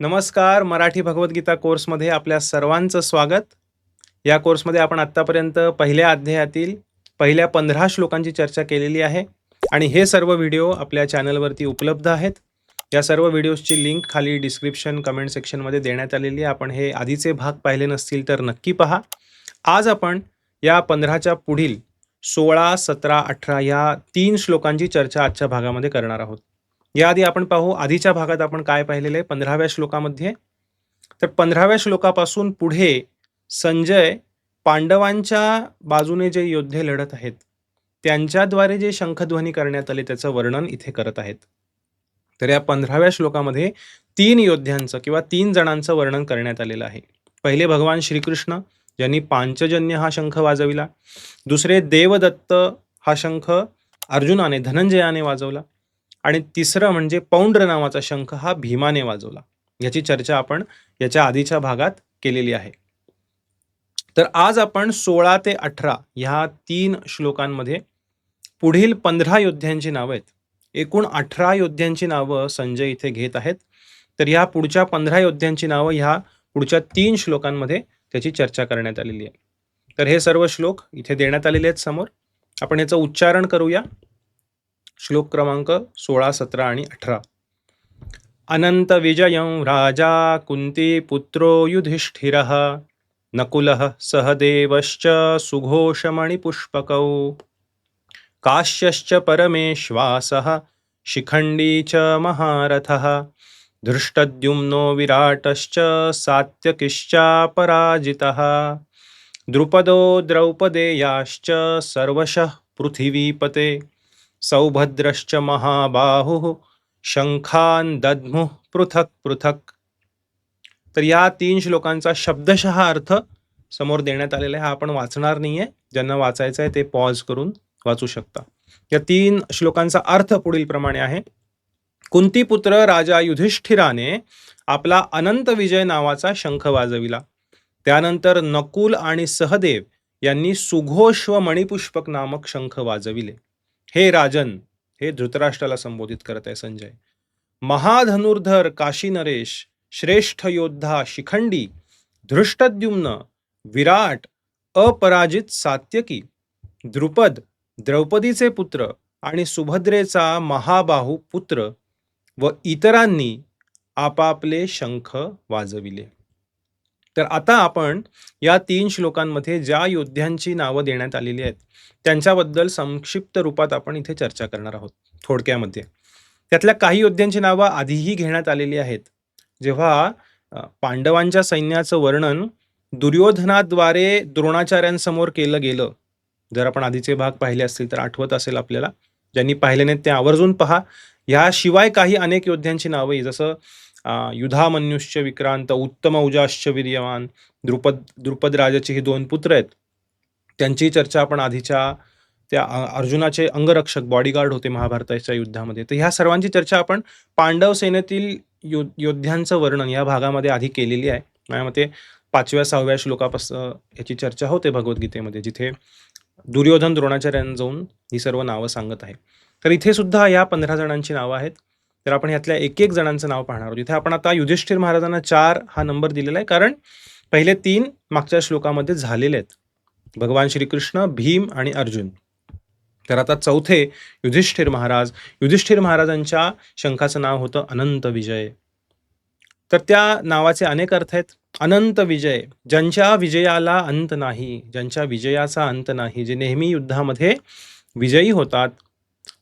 नमस्कार मराठी भगवद्गीता कोर्समध्ये आपल्या सर्वांचं स्वागत. या कोर्समध्ये आपण आत्तापर्यंत पहिल्या अध्यायातील पहिल्या पंधरा श्लोकांची चर्चा केलेली आहे आणि हे सर्व व्हिडिओ आपल्या चॅनलवरती उपलब्ध आहेत. या सर्व व्हिडिओजची लिंक खाली डिस्क्रिप्शन कमेंट सेक्शनमध्ये देण्यात आलेली आहे. आपण हे आधीचे भाग पाहिले नसतील तर नक्की पहा. आज आपण या पंधराच्या पुढील सोळा सतरा अठरा या तीन श्लोकांची चर्चा आजच्या भागामध्ये करणार आहोत. याआधी आपण पाहू आधीच्या भागात आपण काय पाहिलेलं आहे? पंधराव्या श्लोकामध्ये. तर पंधराव्या श्लोकापासून पुढे संजय पांडवांच्या बाजूने जे योद्धे लढत आहेत त्यांच्याद्वारे जे शंखध्वनी करण्यात आले त्याचं वर्णन इथे करत आहेत. तर या पंधराव्या श्लोकामध्ये तीन योद्ध्यांचं किंवा तीन जणांचं वर्णन करण्यात आलेलं आहे. पहिले भगवान श्रीकृष्ण ज्यांनी पांचजन्य हा शंख वाजविला. दुसरे देवदत्त हा शंख अर्जुनाने धनंजयाने वाजवला. आणि तिसरं म्हणजे पौंड्र नावाचा शंख हा भीमाने वाजवला. याची चर्चा आपण याच्या आधीच्या भागात केलेली आहे. तर आज आपण सोळा ते अठरा ह्या तीन श्लोकांमध्ये पुढील पंधरा योद्ध्यांची नावं आहेत. एकूण अठरा योद्ध्यांची नावं संजय इथे घेत आहेत. तर ह्या पुढच्या पंधरा योद्ध्यांची नावं ह्या पुढच्या तीन श्लोकांमध्ये त्याची चर्चा करण्यात आलेली आहे. तर हे सर्व श्लोक इथे देण्यात आलेले आहेत समोर. आपण याचं उच्चारण करूया. श्लोक क्रमांक सोळा सतरा आणि अठरा. अनंत विजय राजा कुंती पुत्रो युधिष्ठिर नकुल सहदेवश्च सुघोषमणिपुष्पकौ। काश्यश्च परमेश्वासः शिखण्डी च महारथः। धृष्टद्युम्नो विराटश्च सात्यकिश्चापराजितः द्रुपदो द्रौपदेयाश्च सर्वशः पृथिवीपते। सौभद्रश्च महाबाहुः शंखान दद्मुः पृथक पृथक। तर या तीन श्लोकांचा शब्दशः अर्थ समोर देण्यात आलेला आहे हा आपण वाचणार नाहीये. ज्यांना वाचायचं आहे ते पॉज करून वाचू शकता. या तीन श्लोकांचा अर्थ पुढील प्रमाणे आहे. कुंतीपुत्र राजा युधिष्ठिराने आपला अनंत विजय नावाचा शंख वाजविला. त्यानंतर नकुल आणि सहदेव यांनी सुघोष व मणिपुष्पक नामक शंख वाजविले. हे राजन हे धृतराष्ट्राला संबोधित करत आहे संजय. महाधनुर्धर काशी नरेश श्रेष्ठ योद्धा शिखंडी धृष्टद्युम्न विराट अपराजित सात्यकी द्रुपद द्रौपदीचे पुत्र आणि सुभद्रेचा महाबाहू पुत्र व इतरांनी आपापले शंख वाजविले. तर आता आपण या तीन श्लोकांमध्ये ज्या योद्ध्यांची नावं देण्यात आलेली आहेत त्यांच्याबद्दल संक्षिप्त रूपात आपण इथे चर्चा करणार आहोत थोडक्यामध्ये. त्यातल्या काही योद्ध्यांची नावं आधीही घेण्यात आलेली आहेत. जेव्हा पांडवांच्या सैन्याचं वर्णन दुर्योधनाद्वारे द्रोणाचार्यांसमोर केलं गेलं जर आपण आधीचे भाग पाहिले असतील तर आठवत असेल आपल्याला ज्यांनी पाहिले नाहीत ते आवर्जून पहा. ह्याशिवाय काही अनेक योद्ध्यांची नावं जसं युधामन्युश्च विक्रांत उत्तम उजाश्च वीर्यवान द्रुपद द्रुपद राजाचे हे दोन पुत्र आहेत. त्यांची चर्चा आपण आधीच्या त्या अर्जुनाचे अंगरक्षक बॉडीगार्ड होते महाभारताच्या युद्धामध्ये. तर ह्या सर्वांची चर्चा आपण पांडव सेनेतील यो योद्ध्यांचं वर्णन या भागामध्ये आधी केलेली आहे. माझ्या मते पाचव्या सहाव्या श्लोकापासून याची चर्चा होते भगवद्गीतेमध्ये जिथे दुर्योधन द्रोणाचार्यांना जाऊन ही सर्व नावं सांगत आहे. तर इथे सुद्धा या पंधरा जणांची नावं आहेत. तर आपण ह्यातल्या एक एक जणांचं नाव पाहणार आहोत. इथे आपण आता युधिष्ठिर महाराजांना चार हा नंबर दिलेला आहे. कारण पहिले तीन मागच्या श्लोकामध्ये झालेले आहेत. भगवान श्रीकृष्ण भीम आणि अर्जुन. तर आता चौथे युधिष्ठिर महाराज. युधिष्ठिर महाराजांच्या शंखाचं नाव होतं अनंत विजय. तर त्या नावाचे अनेक अर्थ आहेत. अनंत विजय. ज्यांच्या विजयाला अंत नाही ज्यांच्या विजयाचा अंत नाही जे नेहमी युद्धामध्ये विजयी होतात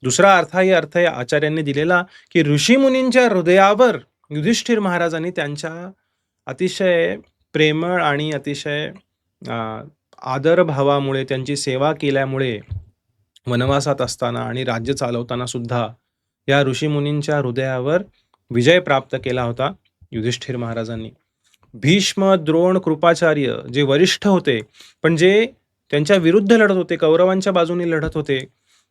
दुसरा अर्थाही अर्थ या आचार्यांनी दिलेला की ऋषीमुनींच्या हृदयावर युधिष्ठिर महाराजांनी त्यांच्या अतिशय प्रेमळ आणि अतिशय आदरभावामुळे त्यांची सेवा केल्यामुळे वनवासात असताना आणि राज्य चालवताना सुद्धा या ऋषीमुनींच्या हृदयावर विजय प्राप्त केला होता युधिष्ठिर महाराजांनी. भीष्म द्रोण कृपाचार्य जे वरिष्ठ होते पण जे त्यांच्या विरुद्ध लढत होते कौरवांच्या बाजूने लढत होते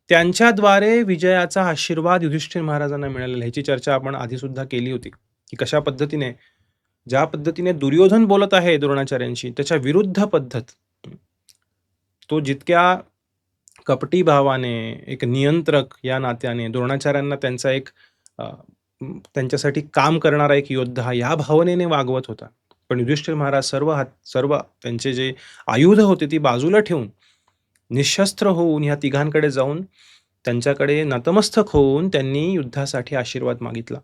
त्यांच्याद्वारे विजयाचा आशीर्वाद युधिष्ठिर महाराजांना मिळालेला ह्याची चर्चा आपण आधी सुद्धा केली होती की कशा पद्धतीने ज्या पद्धतीने दुर्योधन बोलत आहे द्रोणाचार्यांशी त्याच्या विरुद्ध पद्धत. तो जितक्या कपटी भावाने एक नियंत्रक या नात्याने द्रोणाचार्यांना त्यांचा एक त्यांच्यासाठी काम करणारा एक योद्धा या भावनेने वागवत होता. पण युधिष्ठिर महाराज सर्व हात सर्व त्यांचे जे आयुध होते ती बाजूला ठेवून निशस्त्र होऊन ह्या तिघांकडे जाऊन त्यांच्याकडे नतमस्तक होऊन त्यांनी युद्धासाठी आशीर्वाद मागितला.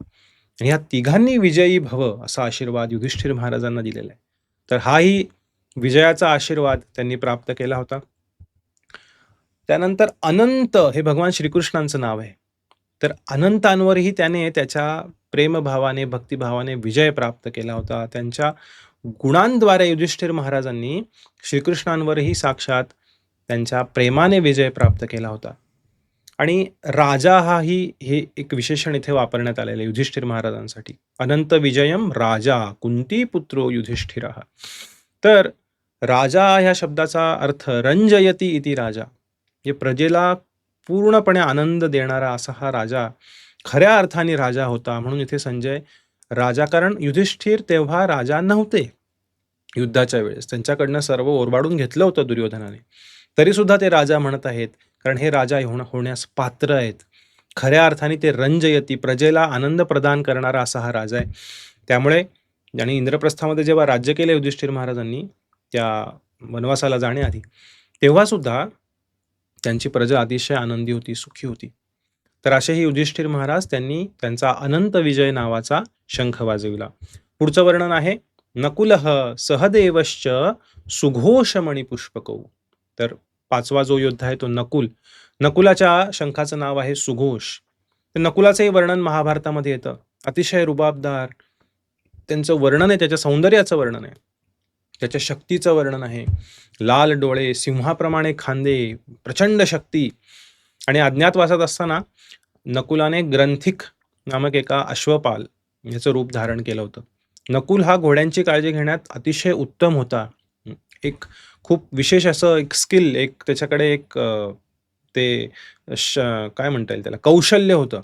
आणि ह्या तिघांनी विजयी भव असा आशीर्वाद युधिष्ठिर महाराजांना दिलेला आहे. तर हाही विजयाचा आशीर्वाद त्यांनी प्राप्त केला होता. त्यानंतर अनंत हे भगवान श्रीकृष्णांचं नाव आहे. तर अनंतांवरही त्याने त्याच्या प्रेमभावाने भक्तिभावाने विजय प्राप्त केला होता. त्यांच्या गुणांद्वारे युधिष्ठिर महाराजांनी श्रीकृष्णांवरही साक्षात त्यांच्या प्रेमाने विजय प्राप्त केला होता. आणि राजा हाही हे एक विशेषण इथे वापरण्यात आलेलं आहे युधिष्ठिर महाराजांसाठी. अनंत विजयम राजा कुंती पुत्रो युधिष्ठिर. तर राजा ह्या शब्दाचा अर्थ रंजयती इति राजा. हे प्रजेला पूर्णपणे आनंद देणारा असा हा राजा खऱ्या अर्थाने राजा होता. म्हणून इथे संजय राजा कारण युधिष्ठिर तेव्हा राजा नव्हते. युद्धाच्या वेळेस. त्यांच्याकडनं सर्व ओरबाडून घेतलं होतं दुर्योधनाने. तरीसुद्धा ते राजा म्हणत आहेत कारण हे राजा होण होण्यास पात्र आहेत. खऱ्या अर्थाने ते रंजयती प्रजेला आनंद प्रदान करणारा असा हा राजा आहे. त्यामुळे आणि इंद्रप्रस्थामध्ये जेव्हा राज्य केले युधिष्ठिर महाराजांनी त्या वनवासाला जाण्याआधी तेव्हासुद्धा त्यांची प्रजा अतिशय आनंदी होती सुखी होती. तर असेही युधिष्ठिर महाराज त्यांनी त्यांचा अनंत विजय नावाचा शंख वाजविला. पुढचं वर्णन आहे नकुलह सहदेवश्च सुघोष पुष्पकौ तर पाचवा जो योद्धा आहे तो नकुल. नकुलाच्या शंखाचं नाव आहे सुघोष. तर नकुलाचंही वर्णन महाभारतामध्ये येतं. अतिशय रुबाबदार. त्यांचं वर्णन आहे त्याच्या सौंदर्याचं वर्णन आहे. त्याच्या शक्तीचं वर्णन आहे. लाल डोळे सिंहाप्रमाणे खांदे प्रचंड शक्ती. आणि अज्ञातवासात असताना नकुलाने ग्रंथिक नामक एका अश्वपाल याचं रूप धारण केलं होतं. नकुल हा घोड्यांची काळजी घेण्यात अतिशय उत्तम होता. एक खूप विशेष असं एक स्किल एक त्याच्याकडे एक ते श काय म्हणता येईल त्याला? कौशल्य होतं.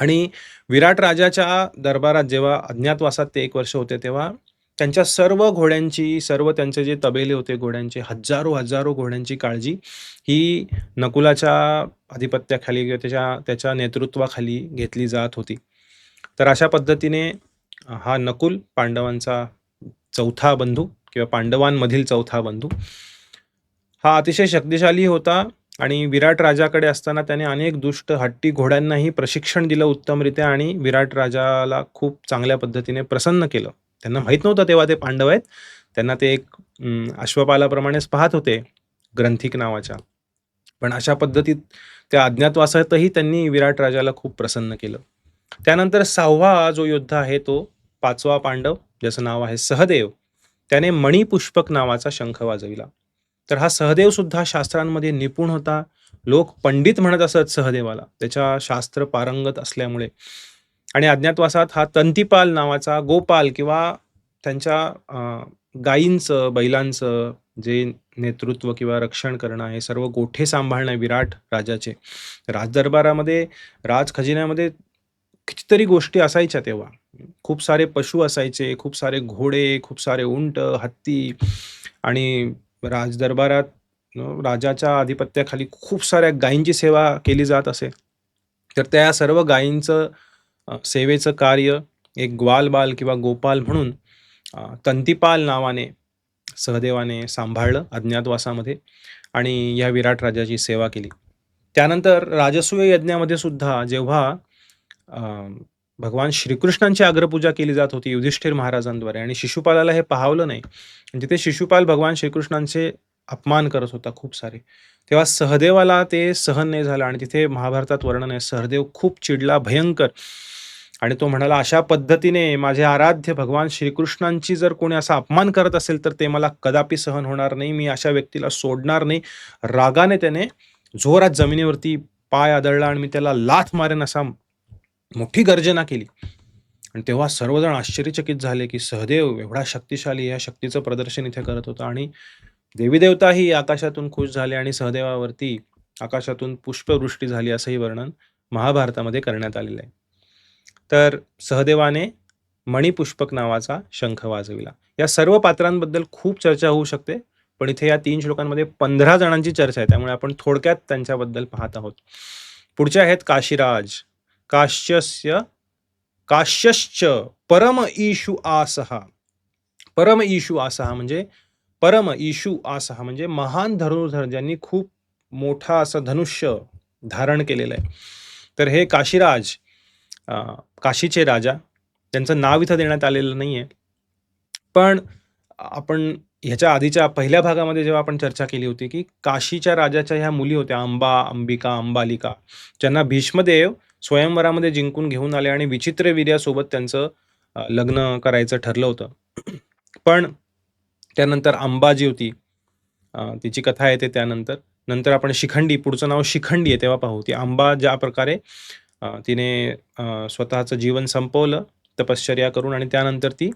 आणि विराट राजाच्या दरबारात जेव्हा अज्ञातवासात ते एक वर्ष होते तेव्हा त्यांच्या सर्व घोड्यांची सर्व त्यांचे जे तबेले होते घोड्यांचे हजारो हजारो घोड्यांची काळजी ही नकुलाच्या आधिपत्याखाली किंवा त्याच्या त्याच्या नेतृत्वाखाली घेतली जात होती. तर अशा पद्धतीने हा नकुल पांडवांचा चौथा बंधू किंवा पांडवांमधील चौथा बंधू. हा अतिशय शक्तिशाली होता आणि विराट राजाकडे असताना त्याने अनेक दुष्ट हट्टी घोड्यांनाही प्रशिक्षण दिलं उत्तमरित्या आणि विराट राजाला खूप चांगल्या पद्धतीने प्रसन्न केलं. त्यांना माहीत नव्हतं तेव्हा ते पांडव आहेत. त्यांना ते एक अश्वपालाप्रमाणेच पाहत होते ग्रंथिक नावाच्या. पण अशा पद्धतीत त्या अज्ञातवासातही त्यांनी विराट राजाला खूप प्रसन्न केलं. त्यानंतर सहावा जो योद्धा आहे तो पाचवा पांडव ज्याचं नाव आहे सहदेव. त्याने मणिपुष्पक नावाचा शंख वाजविला. तर हा सहदेव सुद्धा शास्त्रांमध्ये निपुण होता. लोक पंडित म्हणत असत सहदेवाला. त्याच्या शास्त्र पारंगत असल्यामुळे. आणि अज्ञातवासात हा तंतीपाल नावाचा गोपाल किंवा त्यांच्या गायींचं बैलांचं जे नेतृत्व किंवा रक्षण करणं हे सर्व गोठे सांभाळणं विराट राजाचे. राजदरबारामध्ये राज खजिन्यामध्ये कितीतरी गोष्टी असायच्या तेव्हा. खूप सारे पशु असायचे खूप सारे घोडे खूप सारे उंट हत्ती आणि राजदरबारात राजाच्या आधिपत्याखाली खूप साऱ्या गायींची सेवा केली जात असे. तर त्या सर्व गायींचं सेवेचं कार्य एक ग्वालबाल किंवा गोपाल म्हणून तंतीपाल नावाने सहदेवाने सांभाळलं अज्ञातवासामध्ये आणि या विराट राजाची सेवा केली. त्यानंतर राजसूय यज्ञामध्ये सुद्धा जेव्हा भगवान श्रीकृष्णांची अग्रपूजा केली जात होती युधिष्ठिर महाराजांद्वारे आणि शिशुपालाला हे पाहावलं नाही. म्हणजे आणि तिथे शिशुपाल भगवान श्रीकृष्णांचे अपमान करत होता खूप सारे. तेव्हा सहदेवाला ते सहन नाही झालं आणि तिथे महाभारतात वर्णन आहे सहदेव खूप चिडला भयंकर. आणि तो म्हणाला अशा पद्धतीने माझे आराध्य भगवान श्रीकृष्णांची जर कोणी असा अपमान करत असेल तर ते मला कदापि सहन होणार नाही. मी अशा व्यक्तीला सोडणार नाही. रागाने त्याने जोरात जमिनीवरती पाय आदळला आणि मी त्याला लाथ मारेन असा मोठी गर्जना केली. आणि तेव्हा सर्वजण आश्चर्यचकित झाले की सहदेव एवढा शक्तिशाली या शक्तीचं प्रदर्शन इथे करत होता. आणि देवी देवताही आकाशातून खुश झाले आणि सहदेवावरती आकाशातून पुष्पवृष्टी झाली असंही वर्णन महाभारतामध्ये करण्यात आलेलं आहे. तर सहदेवाने मणिपुष्पक नावाचा शंख वाजविला. या सर्व पात्रांबद्दल खूप चर्चा होऊ शकते पण इथे या तीन श्लोकांमध्ये पंधरा जणांची चर्चा आहे त्यामुळे आपण थोडक्यात त्यांच्याबद्दल पाहत आहोत. पुढचे आहेत काशीराज काश्यस्य काश्यश्च परम ईशु आसहा परम ईशु आसहा म्हणजे परम ईशु आसहा म्हणजे महान धनुर्धर ज्यांनी खूप मोठा असं धनुष्य धारण केलेलं आहे. तर हे काशीराज काशीचे राजा. त्यांचं नाव इथं देण्यात आलेलं नाही आहे पण आपण ह्याच्या आधीच्या पहिल्या भागामध्ये जेव्हा आपण चर्चा केली होती की काशीच्या राजाच्या ह्या मुली होत्या अंबा अंबिका अंबालिका ज्यांना भीष्मदेव स्वयंवरामध्ये जिंकून घेऊन आले आणि विचित्र वीर्यासोबत त्यांचं लग्न करायचं ठरलं होतं. पण त्यानंतर अंबाजी होती. तिची कथा येते त्यानंतर. नंतर आपण शिखंडी पुढचं नाव शिखंडी आहे तेव्हा पाहू. ती आंबा ज्या प्रकारे तिने स्वतःचं जीवन संपवलं तपश्चर्या करून आणि त्यानंतर ती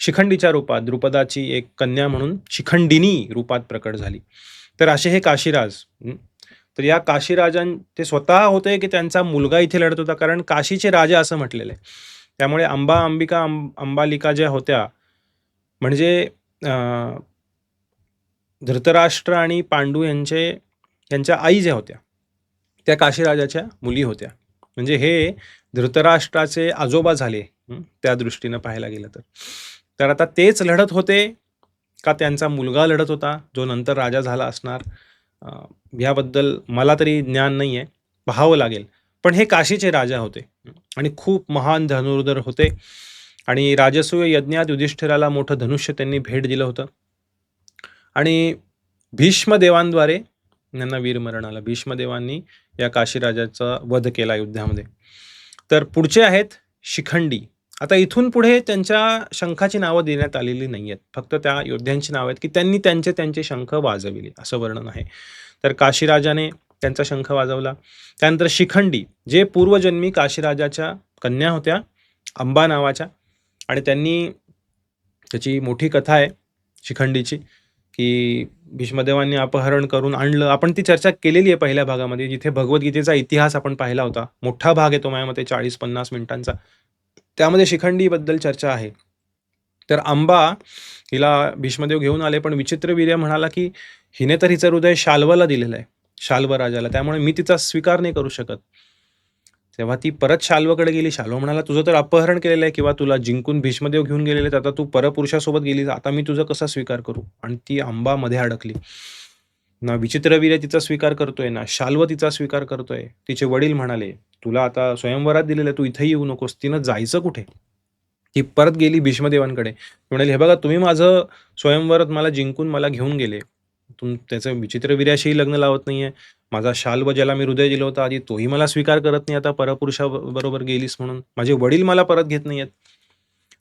शिखंडीच्या रूपात द्रुपदाची एक कन्या म्हणून शिखंडिनी रूपात प्रकट झाली. तर असे हे काशीराज तर या काशीराजां ते स्वतः होते की त्यांचा मुलगा इथे लढत होता? कारण काशीचे राजा असं म्हटलेलं आहे. त्यामुळे अंबा अंबिका अंब अंबालिका ज्या होत्या म्हणजे धृतराष्ट्र आणि पांडू यांचे यांच्या आई ज्या होत्या त्या काशीराजाच्या मुली होत्या. म्हणजे हे धृतराष्ट्राचे आजोबा झाले त्या दृष्टीनं पाहायला गेलं तर. तर आता तेच लढत होते का त्यांचा मुलगा लढत होता जो नंतर राजा झाला असणार? ह्याबद्दल याबद्दल मला तरी ज्ञान नाही आहे पाहावं लागेल. पण हे काशीचे राजा होते आणि खूप महान धनुर्धर होते आणि राजसूय यज्ञात युधिष्ठिराला मोठं धनुष्य त्यांनी भेट दिलं होतं. आणि भीष्मदेवांद्वारे यांना वीरमरण आलं भीष्मदेवांनी या काशीराजाचा वध केला युद्धामध्ये. तर पुढचे आहेत शिखंडी. आता इथून पुढे त्यांच्या शंखाची नावं देण्यात आलेली नाही आहेत फक्त त्या योद्ध्यांची नावं आहेत की त्यांनी त्यांचे त्यांचे शंख वाजविले असं वर्णन आहे. तर काशीराजाने त्यांचा शंख वाजवला. त्यानंतर शिखंडी जे पूर्वजन्मी काशीराजाच्या कन्या होत्या अंबा नावाच्या आणि त्यांनी त्याची मोठी कथा आहे शिखंडीची की भीष्मदेवांनी अपहरण करून आणलं. आपण ती चर्चा केलेली आहे पहिल्या भागामध्ये जिथे भगवद्गीतेचा इतिहास आपण पाहिला होता. मोठा भाग आहे तो माझ्या मते चाळीस पन्नास मिनिटांचा. त्यामध्ये शिखंडीबद्दल चर्चा आहे. तर अंबा हिला भीष्मदेव घेऊन आले पण विचित्रवीर्य म्हणाला की हिने तर हिचं हृदय शाल्वला दिलेलं आहे शाल्व राजाला. त्यामुळे मी तिचा स्वीकार नाही करू शकत. तेव्हा ती परत शाल्वकडे गेली. शाल्व म्हणाला तुझं तर अपहरण केलेलं आहे किंवा तुला जिंकून भीष्मदेव घेऊन गेलेले आता तू परपुरुषासोबत गेली आता मी तुझं कसा स्वीकार करू? आणि ती आंबामध्ये अडकली. ना विचित्रवीर्य तिचा स्वीकार करतोय ना शाल्व तिचा स्वीकार करतोय. तिचे वडील म्हणाले तुला आता स्वयंवरात दिलेलं आहे, तू इथं येऊ नकोस तिनं जायचं कुठे? ती परत गेली भीष्मदेवांकडे. म्हणाली हे बघा तुम्ही माझं स्वयंवरात मला जिंकून मला घेऊन गेले. तुम त्याचं विचित्रवीर्याशीही लग्न लावत नाहीये. माझा शाल्व ज्याला मी हृदय दिलं होतं आधी तोही मला स्वीकार करत नाही. आता परपुरुषा बरोबर गेलीस म्हणून. माझे वडील मला परत घेत नाहीयेत.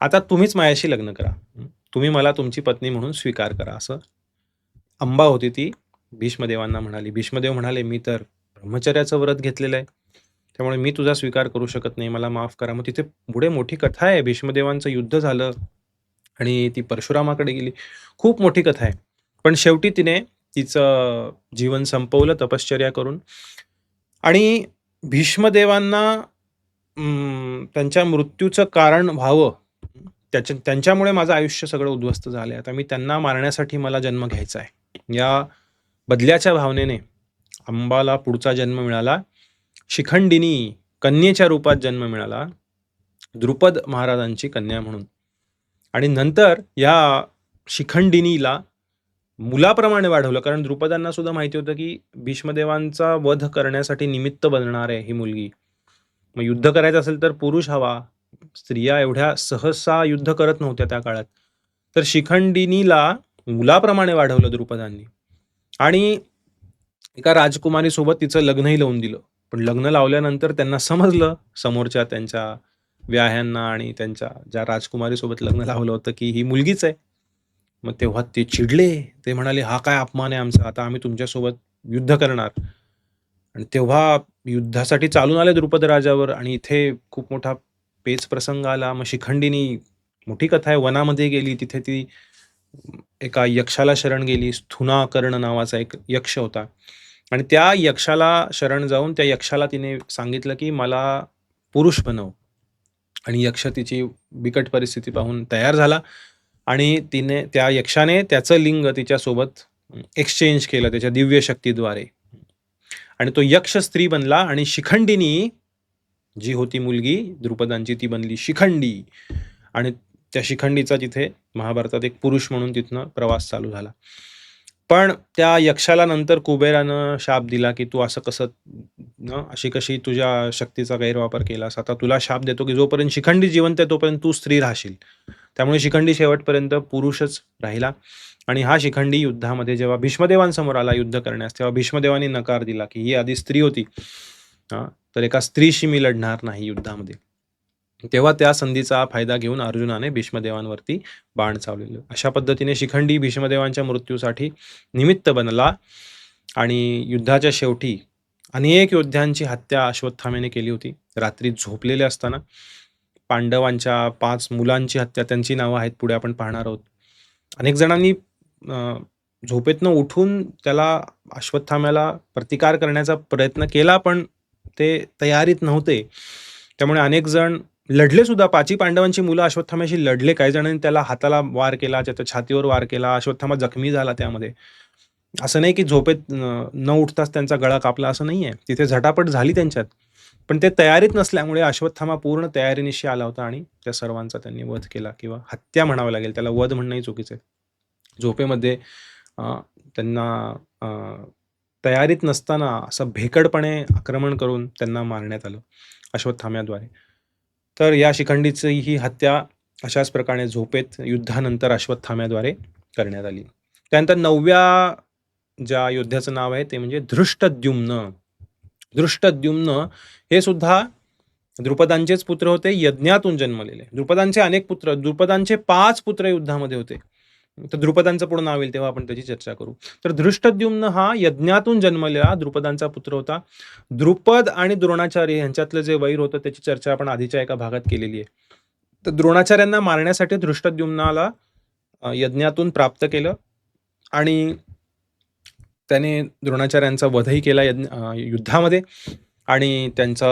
आता तुम्हीच माझ्याशी लग्न करा. तुम्ही मला तुमची पत्नी म्हणून स्वीकार करा. असं अंबा होती ती. भीष्मदेवांना म्हणाली भीष्मदेव म्हणाले मी तर ब्रह्मचर्याचं व्रत घेतलेलं आहे. त्यामुळे मी तुझा स्वीकार करू शकत नाही. मला माफ करा. मग तिथे पुढे मोठी कथा आहे. भीष्मदेवांचं युद्ध झालं आणि ती परशुरामाकडे गेली. खूप मोठी कथा आहे. पण शेवटी तिने तिचं जीवन संपवलं तपश्चर्या करून. आणि भीष्मदेवांना त्यांच्या मृत्यूचं कारण व्हावं त्याच्या त्यांच्यामुळे माझं आयुष्य सगळं उद्ध्वस्त झालं आता मी त्यांना मारण्यासाठी मला जन्म घ्यायचा आहे. या बदल्याच्या भावनेने अंबाला पुढचा जन्म मिळाला. शिखंडिनी कन्येच्या रूपात जन्म मिळाला. द्रुपद महाराजांची कन्या म्हणून. आणि नंतर या शिखंडिनीला मुलाप्रमाणे वाढवलं. कारण द्रुपदांना सुद्धा माहिती होतं की भीष्मदेवांचा वध करण्यासाठी निमित्त बनणार आहे ही मुलगी. मग युद्ध करायचं असेल तर पुरुष हवा. स्त्रिया एवढ्या सहसा युद्ध करत नव्हत्या त्या काळात. तर शिखंडिनीला मुलाप्रमाणे वाढवलं द्रुपदांनी. आणि एका राजकुमारीसोबत तिचं लग्नही लावून दिलं. पण लग्न लावल्यानंतर त्यांना समजलं समोरच्या त्यांच्या व्याह्यांना आणि त्यांच्या ज्या राजकुमारीसोबत लग्न लावलं होतं की ही मुलगीच आहे. मग तेव्हा ते चिडले ते म्हणाले हा काय अपमान आहे आमचा आता आम्ही तुमच्यासोबत युद्ध करणार. आणि तेव्हा युद्धासाठी चालून आले द्रुपद राजावर आणि इथे खूप मोठा पेच प्रसंग आला. मग शिखंडीनी मोठी कथा आहे वनामध्ये गेली तिथे ती एका यक्षाला शरण गेली स्थुनाकर्ण नावाचा एक यक्ष होता. आणि त्या यक्षाला शरण जाऊन त्या यक्षाला तिने सांगितलं की मला पुरुष बनव. आणि यक्ष तिची बिकट परिस्थिती पाहून तयार झाला. आणि तिने त्या यक्षाने त्याचं लिंग तिच्यासोबत एक्सचेंज केलं त्याच्या दिव्य शक्तीद्वारे. आणि तो यक्ष स्त्री बनला आणि शिखंडिनी जी होती मुलगी द्रुपदांची ती बनली शिखंडी. आणि त्या शिखंडीचा तिथे महाभारतात एक पुरुष म्हणून तिथनं प्रवास चालू झाला. पण त्या यक्षाला नंतर कुबेरानं शाप दिला की तू असं कसं न अशी कशी तुझ्या शक्तीचा गैरवापर केलास? आता तुला शाप देतो की जोपर्यंत शिखंडी जिवंत आहे तोपर्यंत तू स्त्री राहशील. त्यामुळे शिखंडी शेवटपर्यंत पुरुषच राहिला. आणि हा शिखंडी युद्धामध्ये जेव्हा भीष्मदेवांसमोर आला युद्ध करण्यास तेव्हा भीष्मदेवांनी नकार दिला की ही आधी स्त्री होती. हा तर एका स्त्रीशी मी लढणार नाही युद्धामध्ये. तेव्हा त्या संधीचा फायदा घेऊन अर्जुनाने भीष्मदेवांवरती बाण चावलेलं. अशा पद्धतीने शिखंडी भीष्मदेवांच्या मृत्यूसाठी निमित्त बनला आणि युद्धाच्या शेवटी अनेक योद्ध्यांची हत्या अश्वत्थामेने केली होती. रात्री झोपलेले असताना पांडवांच्या पाच मुलांची हत्या त्यांची नावं आहेत पुढे आपण पाहणार आहोत. अनेक जणांनी झोपेतनं उठून त्याला अश्वत्थाम्याला प्रतिकार करण्याचा प्रयत्न केला पण ते तयारीत नव्हते. त्यामुळे अनेक जण लढले सुद्धा. पाची पांडवांची मुलं अश्वत्थाम्याशी लढले काही जणांनी. त्याला हाताला वार केला त्याच्या छातीवर वार केला. अश्वत्थामा जखमी झाला त्यामध्ये. असं नाही की झोपेत न उठताच त्यांचा गळा कापला. असं नाही आहे तिथे झटापट झाली त्यांच्यात. पण ते तयारीत नसल्यामुळे अश्वत्थामा पूर्ण तयारीनिशी आला होता आणि त्या सर्वांचा त्यांनी वध केला किंवा हत्या म्हणावं लागेल. त्याला वध म्हणणंही चुकीचं आहे. झोपेमध्ये त्यांना तयारीत नसताना असं भेकडपणे आक्रमण करून त्यांना मारण्यात आलं अश्वत्थाम्याद्वारे. तर या शिखंडीची ही हत्या अशाच प्रकारे झोपेत युद्धानंतर अश्वत्थाम्याद्वारे करण्यात आली. त्यानंतर नवव्या ज्या योद्ध्याचं नाव आहे ते म्हणजे धृष्टद्युम्न. धृष्टद्युम्न हे सुद्धा द्रुपदांचेच पुत्र होते यज्ञातून जन्मलेले. द्रुपदांचे अनेक पुत्र द्रुपदांचे पाच पुत्र युद्धामध्ये होते. तर द्रुपदांचं पूर्ण नाव येईल तेव्हा आपण त्याची चर्चा करू. तर धृष्टद्युम्न हा यज्ञातून जन्मलेला द्रुपदांचा पुत्र होता. द्रुपद आणि द्रोणाचार्य यांच्यातलं जे वैर होतं त्याची चर्चा आपण आधीच्या एका भागात केलेली आहे. तर द्रोणाचार्यांना मारण्यासाठी धृष्टद्युम्नाला यज्ञातून प्राप्त केलं आणि त्याने द्रोणाचार्यांचा वधही केला यज्ञ युद्धामध्ये आणि त्यांचा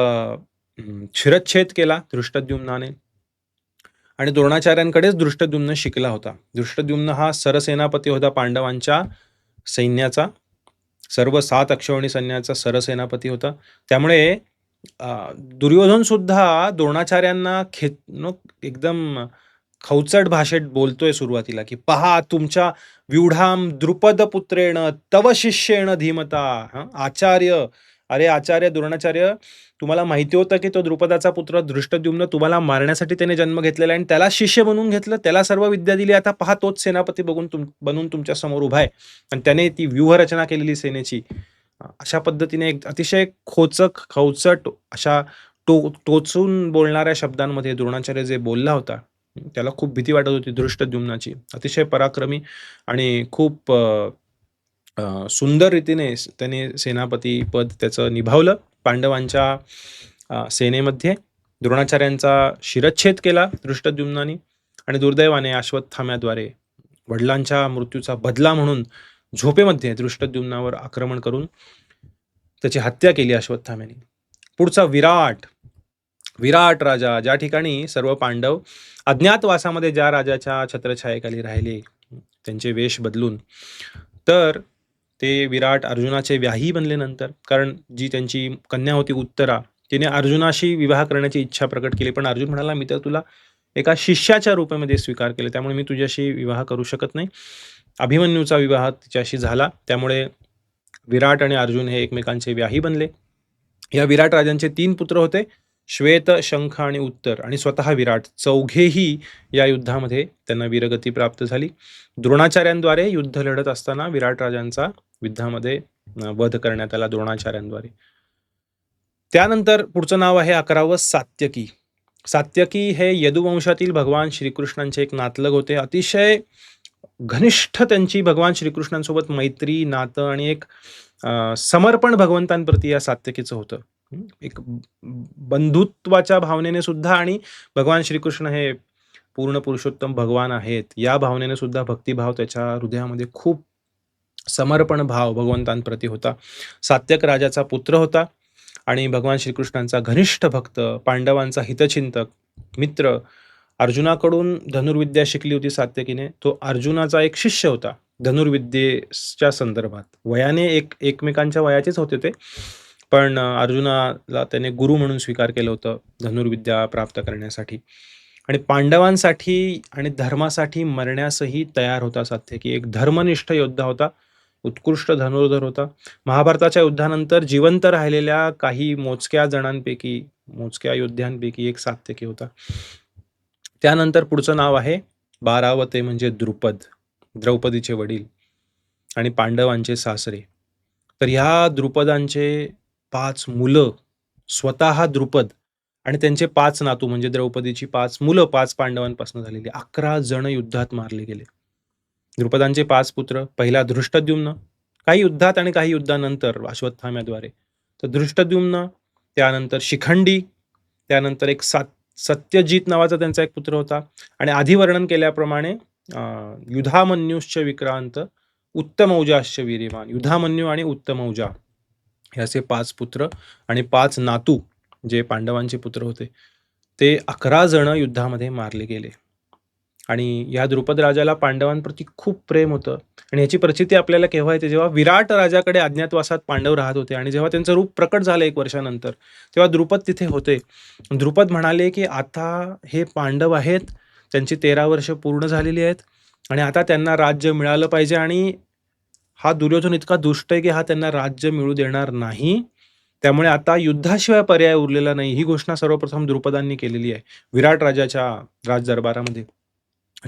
शिरच्छेद केला धृष्टद्युम्नाने. आणि द्रोणाचार्यांकडेच दृष्टद्युम्न शिकला होता. दृष्टद्युम्न हा सरसेनापती होता पांडवांच्या सैन्याचा. सर्व सात अक्षवणी सैन्याचा सरसेनापती होता. त्यामुळे दुर्योधन सुद्धा द्रोणाचार्यांना खे एकदम खवचट भाषेत बोलतोय सुरुवातीला की पहा तुमच्या व्यूढाम द्रुपद पुत्रेण तव शिष्येण धीमता आचार्य अरे आचार्य द्रोणाचार्य तुम्हाला माहिती होतं की तो द्रुपदाचा पुत्र दृष्टद्युम्न तुम्हाला मारण्यासाठी त्याने जन्म घेतलेला आहे आणि त्याला शिष्य बनवून घेतलं त्याला सर्व विद्या दिली. आता पहा तोच सेनापती बघून तुम बनून तुमच्यासमोर उभा आहे. आणि त्याने ती व्यूहरचना केलेली सेनेची. अशा पद्धतीने एक अतिशय खोचक खवचट अशा टो टोचून बोलणाऱ्या शब्दांमध्ये द्रोणाचार्य जे बोलला होता त्याला खूप भीती वाटत होती दृष्टद्युम्नाची अतिशय पराक्रमी आणि खूप सुंदर रीतीने त्याने सेनापती पद त्याचं निभावलं. पांडवांच्या सेनेमध्ये द्रोणाचार्यांचा शिरच्छेद केला दृष्टद्युम्नानी आणि दुर्दैवाने अश्वत्थाम्याद्वारे वडिलांच्या मृत्यूचा बदला म्हणून झोपेमध्ये दृष्टद्युम्नावर आक्रमण करून त्याची हत्या केली अश्वत्थाम्याने. पुढचा विराट विराट राजा ज्या ठिकाणी सर्व पांडव अज्ञातवासामध्ये ज्या राजाच्या छत्रछायेखाली राहिले त्यांचे वेश बदलून तर ते विराट अर्जुनाचे व्याही बनले नंतर कारण जी त्यांची कन्या होती उत्तरा तिने अर्जुनाशी विवाह करण्याची इच्छा प्रकट केली. पण अर्जुन म्हणाला मी तर तुला एका शिष्याच्या रूपामध्ये स्वीकार केले त्यामुळे मी तुझ्याशी विवाह करू शकत नाही. अभिमन्यूचा विवाह तिच्याशी झाला त्यामुळे विराट आणि अर्जुन हे एकमेकांचे व्याही बनले. या विराट राजांचे तीन पुत्र होते श्वेत शंख आणि उत्तर आणि स्वतः विराट. चौघेही या युद्धामध्ये त्यांना वीरगती प्राप्त झाली. द्रोणाचार्यांद्वारे युद्ध लढत असताना विराट राजांचा युद्धामध्ये वध करण्यात आला द्रोणाचार्यांद्वारे. त्यानंतर पुढचं नाव आहे अकरावं सात्यकी. सात्यकी हे यदुवंशातील भगवान श्रीकृष्णांचे एक नातलग होते. अतिशय घनिष्ठ त्यांची भगवान श्रीकृष्णांसोबत मैत्री नातं आणि एक समर्पण भगवंतांप्रती या सात्यकीचं होतं. एक बंधुत्वाच्या भावनेने सुद्धा आणि भगवान श्रीकृष्ण हे पूर्ण पुरुषोत्तम भगवान आहेत या भावनेने सुद्धा भक्तिभाव त्याच्या हृदयामध्ये खूप समर्पण भाव भगवंतांप्रती होता. सात्यक राजाचा पुत्र होता आणि भगवान श्रीकृष्णांचा घनिष्ठ भक्त पांडवांचा हितचिंतक मित्र. अर्जुनाकडून धनुर्विद्या शिकली होती सात्यकीने. तो अर्जुनाचा एक शिष्य होता धनुर्विद्येच्या संदर्भात. वयाने एक एकमेकांच्या वयाचेच होते ते. पण अर्जुनाला त्याने गुरु म्हणून स्वीकार केलं होतं धनुर्विद्या प्राप्त करण्यासाठी. आणि पांडवांसाठी आणि धर्मासाठी मरण्यासही तयार होता सात्यकी. एक धर्मनिष्ठ योद्धा होता. उत्कृष्ट धनुर्धर होता. महाभारताच्या युद्धानंतर जिवंत राहिलेल्या काही मोजक्या जणांपैकी मोजक्या योद्ध्यांपैकी एक सात्यकी होता. त्यानंतर पुढचं नाव आहे बारावते म्हणजे द्रुपद द्रौपदीचे वडील आणि पांडवांचे सासरे. तर ह्या द्रुपदांचे पाच मुलं स्वतः द्रुपद आणि त्यांचे पाच नातू म्हणजे द्रौपदीची पाच मुलं पाच पांडवांपासून झालेली अकरा जण युद्धात मारले गेले. द्रुपदांचे पाच पुत्र पहिला धृष्टद्युम्न. काही युद्धात आणि काही युद्धानंतर अश्वत्थाम्याद्वारे. तर धृष्टद्युम्न त्यानंतर शिखंडी त्यानंतर एक सात सत्यजित नावाचा त्यांचा एक पुत्र होता. आणि आधी वर्णन केल्याप्रमाणे अं, युधामन्युश्च विक्रांत उत्तमौजाश्च वीर्यमान युधामन्यू आणि उत्तमौजा हे असे पाच पुत्र आणि पाच नातू जे पांडवांचे पुत्र होते. ते अकरा जण युद्धामध्ये मारले गेले. आणि या द्रुपद राजाला पांडवांप्रती खूप प्रेम होतं. आणि याची प्रचिती आपल्याला केव्हा येते? जेव्हा विराट राजाकडे अज्ञातवासात पांडव राहत होते आणि जेव्हा त्यांचं रूप प्रकट झालं एक वर्षानंतर तेव्हा द्रुपद तिथे होते. द्रुपद म्हणाले की आता हे पांडव आहेत त्यांची तेरा वर्ष पूर्ण झालेली आहेत आणि आता त्यांना राज्य मिळालं पाहिजे आणि हा दुर्योधन इतका दुष्ट आहे की हा त्यांना राज्य मिळू देणार नाही. त्यामुळे आता युद्धाशिवाय पर्याय उरलेला नाही. ही घोषणा सर्वप्रथम द्रुपदांनी केलेली आहे विराट राजाच्या राजदरबारामध्ये.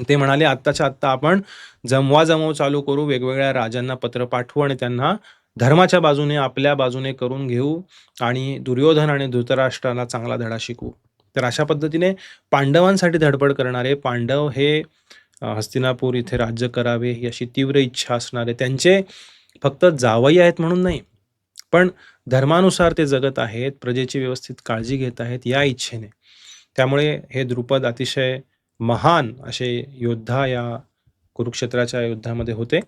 ते म्हणाले आत्ताच्या आत्ता आपण जमवा जमव चालू करू वेगवेगळ्या राजांना पत्र पाठवू आणि त्यांना धर्माच्या बाजूने आपल्या बाजूने करून घेऊ आणि दुर्योधन आणि धृतराष्ट्राला चांगला धडा शिकवू. तर अशा पद्धतीने पांडवांसाठी धडपड करणारे पांडव हे हस्तिनापूर इथे राज्य करावे ही अशी तीव्र इच्छा असणारे त्यांचे फक्त जावई आहेत म्हणून नाही पण धर्मानुसार ते जगत आहेत प्रजेची व्यवस्थित काळजी घेत आहेत या इच्छेने. त्यामुळे हे द्रुपद अतिशय महान असे योद्धा या कुरुक्षेत्राच्या युद्धामध्ये होते.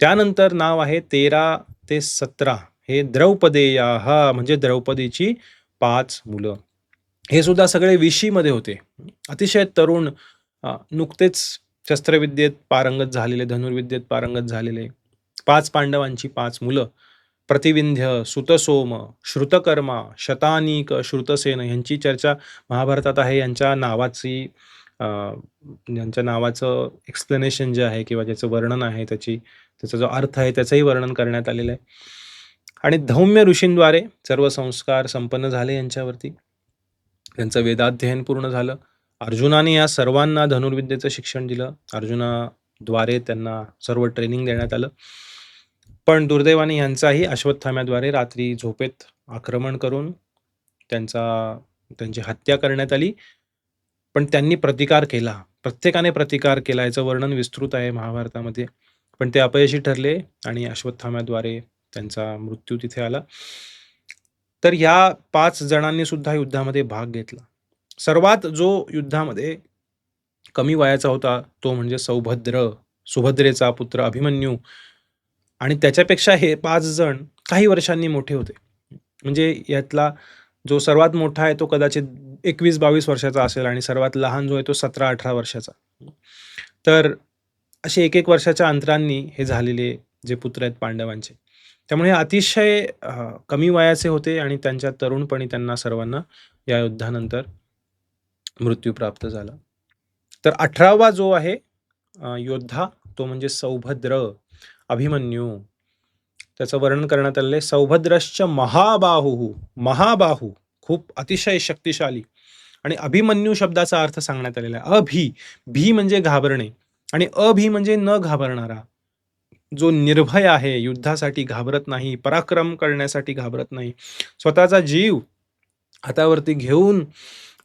त्यानंतर नाव आहे तेरा ते सतरा. हे द्रौपदेया हा म्हणजे द्रौपदीची पाच मुलं. हे सुद्धा सगळे विशीमध्ये होते. अतिशय तरुण नुकतेच शस्त्रविद्येत पारंगत झालेले धनुर्विद्येत पारंगत झालेले पाच पांडवांची पाच मुलं. प्रतिविंध्य सुतसोम श्रुतकर्मा शतानिक श्रुतसेन यांची चर्चा महाभारतात आहे. यांच्या नावाची यांच्या नावाचं एक्सप्लेनेशन जे आहे किंवा ज्याचं वर्णन आहे त्याची त्याचा जो अर्थ आहे त्याचंही वर्णन करण्यात आलेलं आहे. आणि धौम्य ऋषींद्वारे सर्व संस्कार संपन्न झाले यांच्यावरती. त्यांचं वेदाध्ययन पूर्ण झालं. अर्जुनाने या सर्वांना धनुर्विद्येचं शिक्षण दिलं. अर्जुनाद्वारे त्यांना सर्व ट्रेनिंग देण्यात आलं. पण दुर्दैवाने यांचाही अश्वत्थाम्याद्वारे रात्री झोपेत आक्रमण करून त्यांचा त्यांची हत्या करण्यात आली. पण त्यांनी प्रतिकार केला. प्रत्येकाने प्रतिकार केला. याचं वर्णन विस्तृत आहे महाभारतामध्ये. पण ते अपयशी ठरले आणि अश्वत्थाम्याद्वारे त्यांचा मृत्यू तिथे आला. तर ह्या पाच जणांनी सुद्धा युद्धामध्ये भाग घेतला. सर्वात जो युद्धामध्ये कमी वयाचा होता तो म्हणजे सौभद्र. सुभद्रेचा पुत्र अभिमन्यू. आणि त्याच्यापेक्षा हे पाच जण काही वर्षांनी मोठे होते. म्हणजे यातला जो सर्वात मोठा आहे तो कदाचित एकवीस बावीस वर्षाचा असेल आणि सर्वात लहान जो आहे तो सतरा अठरा वर्षाचा. तर असे एक एक वर्षाच्या अंतरांनी हे झालेले जे पुत्र आहेत पांडवांचे. त्यामुळे अतिशय कमी वयाचे होते आणि त्यांच्या तरुणपणी त्यांना सर्वांना या युद्धानंतर मृत्यू प्राप्त झाला. तर अठरावा जो आहे योद्धा तो म्हणजे सौभद्र अभिमन्यू. त्याचं वर्णन करण्यात आलेलं आहे सौभद्रश्च महाबाहू महाबाहू खूप अतिशय शक्तिशाली. आणि अभिमन्यू शब्दाचा अर्थ सांगण्यात आलेला आहे. अभि भी म्हणजे घाबरणे आणि अभि म्हणजे न घाबरणारा. जो निर्भय आहे युद्धासाठी घाबरत नाही पराक्रम करण्यासाठी घाबरत नाही. स्वतःचा जीव हातावरती घेऊन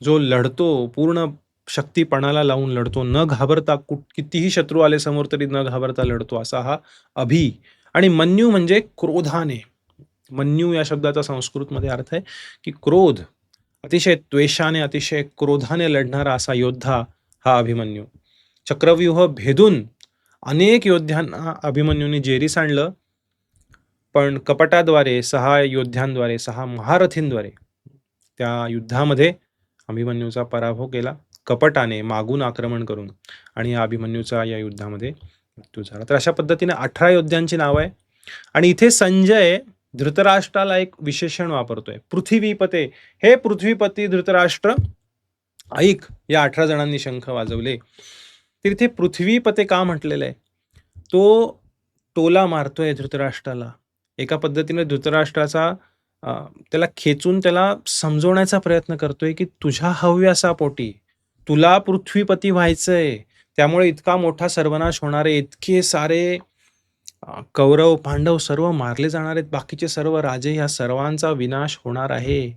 जो लढतो पूर्ण शक्तीपणाला लावून लढतो न घाबरता कुठ कितीही शत्रू आले समोर तरी न घाबरता लढतो असा हा अभि. आणि मन्यू म्हणजे क्रोधाने. मन्यू या शब्दाचा संस्कृतमध्ये अर्थ आहे की क्रोध. अतिशय द्वेषाने अतिशय क्रोधाने लढणारा असा योद्धा हा अभिमन्यू. चक्रव्यूह भेदून अनेक योद्ध्यांना अभिमन्यूने जेरीस आणलं पण कपटाद्वारे सहा योद्ध्यांद्वारे सहा महारथींद्वारे त्या युद्धामध्ये अभिमन्यूचा पराभव केला कपटाने मागून आक्रमण करून आणि या अभिमन्यूचा या युद्धामध्ये मृत्यू झाला. तर अशा पद्धतीने अठरा योद्ध्यांची नावं आहे आणि इथे संजय धृतराष्ट्राला एक विशेषण वापरतोय. पृथ्वीपते. हे पृथ्वीपती धृतराष्ट्र ऐक या अठरा जणांनी शंख वाजवले. तिथे पृथ्वीपते का म्हटलेलं आहे? तो टोला मारतोय धृतराष्ट्राला. एका पद्धतीने धृतराष्ट्राचा त्याला खेचून त्याला समजवण्याचा प्रयत्न करतोय की तुझ्या हव्यासापोटी तुला पृथ्वीपती व्हायचंय. त्यामुळे इतका मोठा सर्वनाश होणारे इतके सारे कौरव पांडव सर्व मारले जाणार आहेत. बाकीचे सर्व राजे ह्या सर्वांचा विनाश होणार आहे.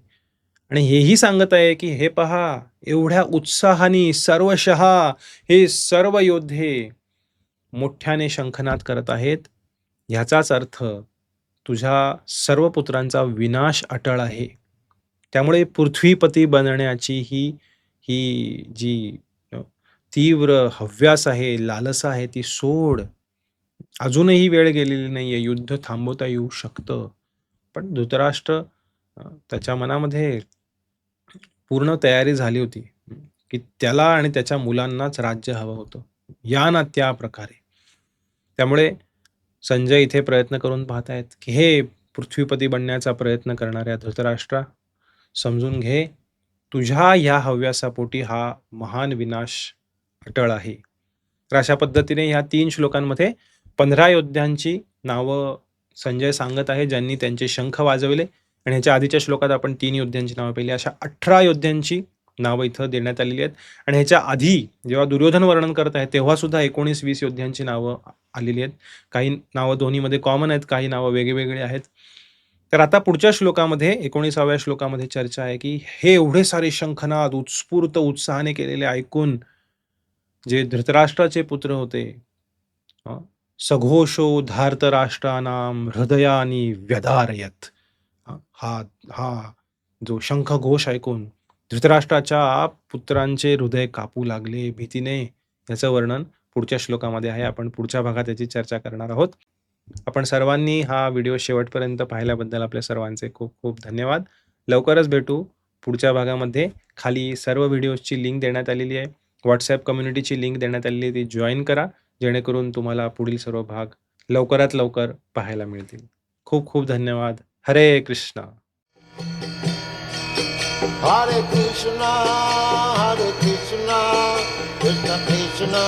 आणि हेही सांगत आहे की हे पहा एवढ्या उत्साहाने सर्वशः हे सर्व योद्धे मोठ्याने शंखनाद करत आहेत. ह्याचाच अर्थ तुझ्या सर्व पुत्रांचा विनाश अटळ आहे. त्यामुळे पृथ्वीपती बनण्याची ही ही जी अ, तीव्र हव्यास आहे लालसा आहे ती सोड. अजूनही वेळ गेलेली नाहीये. युद्ध थांबवता येऊ शकतं. पण धृतराष्ट्र त्याच्या मनामध्ये पूर्ण तयारी झाली होती की त्याला आणि त्याच्या मुलांनाच राज्य हवं होतं. या ना त्या प्रकारे. त्यामुळे संजय इथे प्रयत्न करून पाहतायत की हे पृथ्वीपती बनण्याचा प्रयत्न करणाऱ्या धृतराष्ट्रा समजून घे तुझ्या ह्या हव्यासापोटी हा महान विनाश अटळ आहे. तर अशा पद्धतीने ह्या तीन श्लोकांमध्ये पंधरा योद्ध्यांची नावं संजय सांगत आहे ज्यांनी त्यांचे शंख वाजवले. आणि ह्याच्या आधीच्या श्लोकात आपण तीन योद्ध्यांची नावं पाहिली. अशा अठरा योद्ध्यांची नावं इथं देण्यात आलेली आहेत. आणि ह्याच्या आधी जेव्हा दुर्योधन वर्णन करत आहे तेव्हा सुद्धा एकोणीस वीस योद्ध्यांची नावं आलेली आहेत. काही नावं दोन्हीमध्ये कॉमन आहेत काही नावं वेगवेगळी आहेत. तर आता पुढच्या श्लोकामध्ये एकोणीसाव्या श्लोकामध्ये चर्चा आहे की हे एवढे सारे शंखनाद उत्स्फूर्त उत्साहाने केलेले ऐकून जे धृतराष्ट्राचे पुत्र होते सघोषो धार्तराष्ट्रानाम हृदयानी व्यधारयत. हा हा जो शंख घोष ऐकून धृतराष्ट्राच्या पुत्रांचे हृदय कापू लागले भीतीने याचं वर्णन पुढच्या श्लोकामध्ये आहे. आपण पुढच्या भागात याची चर्चा करणार आहोत. आपण सर्वांनी हा व्हिडिओ शेवटपर्यंत पाहिल्याबद्दल आपल्या सर्वांचे खूप खूप धन्यवाद. लवकरच भेटू पुढच्या भागामध्ये. खाली सर्व व्हिडिओजची लिंक देण्यात आलेली आहे. व्हॉट्सॲप कम्युनिटीची लिंक देण्यात आलेली आहे ती जॉईन करा. जेणेकरून तुम्हाला पुढील सर्व भाग लवकरात लवकर पाहायला मिळतील. खूप खूप धन्यवाद. हरे कृष्ण. हरे Krishna, हरे Krishna, कृष्ण Krishna,